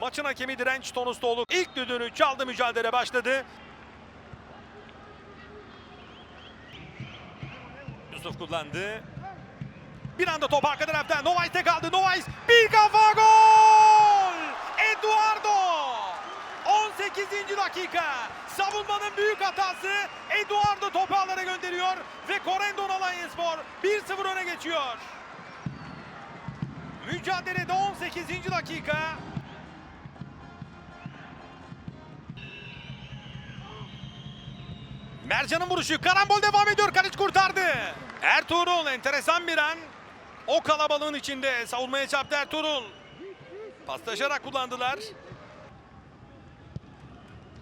Maçın hakemi Direnç Tonustoğlu ilk düdüğünü çaldı mücadele başladı. Yusuf kullandı. Bir anda top arka tarafta. Novais'te kaldı. Novais bir kafa gol! Eduardo! 18. dakika. Savunmanın büyük hatası. Eduardo topu ağlara gönderiyor ve Corendon Alanyaspor 1-0 öne geçiyor. Mücadelede 18. dakika. Mercan'ın vuruşu. Karambol devam ediyor. Kaliç kurtardı. Ertuğrul enteresan bir an. O kalabalığın içinde savunmaya çarptı Ertuğrul. Paslaşarak kullandılar.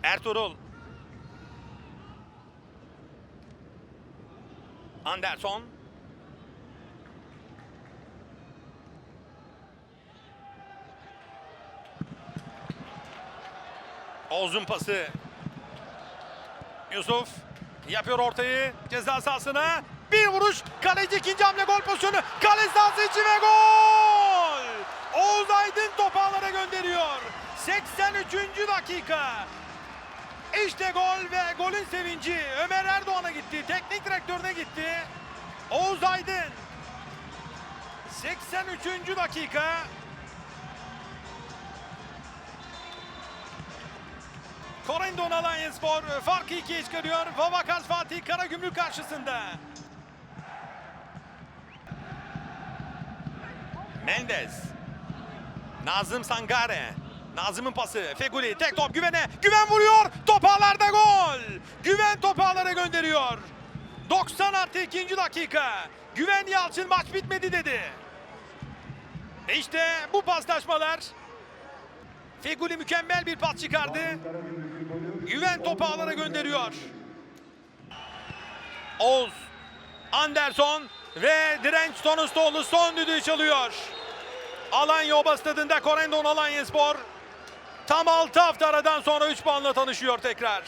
Ertuğrul. Anderson. Oğuz'un pası. Yusuf yapıyor ortayı ceza sahasına. Bir vuruş kaleci ikinci hamle gol pozisyonu. Kale sahası içi ve gol! Oğuz Aydın topu ağlara gönderiyor. 83. dakika. İşte gol ve golün sevinci Ömer Erdoğan'a gitti. Teknik direktörüne gitti. Oğuz Aydın. 83. dakika. Korendon Alanyaspor farkı ikiye çıkarıyor. Vavakas Fatih Karagümrük karşısında. Mendes. Nazım Sangare. Nazım'ın pası. Feguli tek top Güven'e. Güven vuruyor. Top ağlarda gol. Güven topu ağlara gönderiyor. 90 artı 2. dakika. Güven Yalçın maç bitmedi dedi. E İşte bu paslaşmalar. Feguli mükemmel bir pas çıkardı. Güven topu ağlara gönderiyor. Oğuz, Anderson ve Direnç Tonustoğlu son düdüğü çalıyor. Alanya Oba Stadı'nda Korendon Alanyaspor tam 6 hafta aradan sonra 3 puanla tanışıyor tekrar.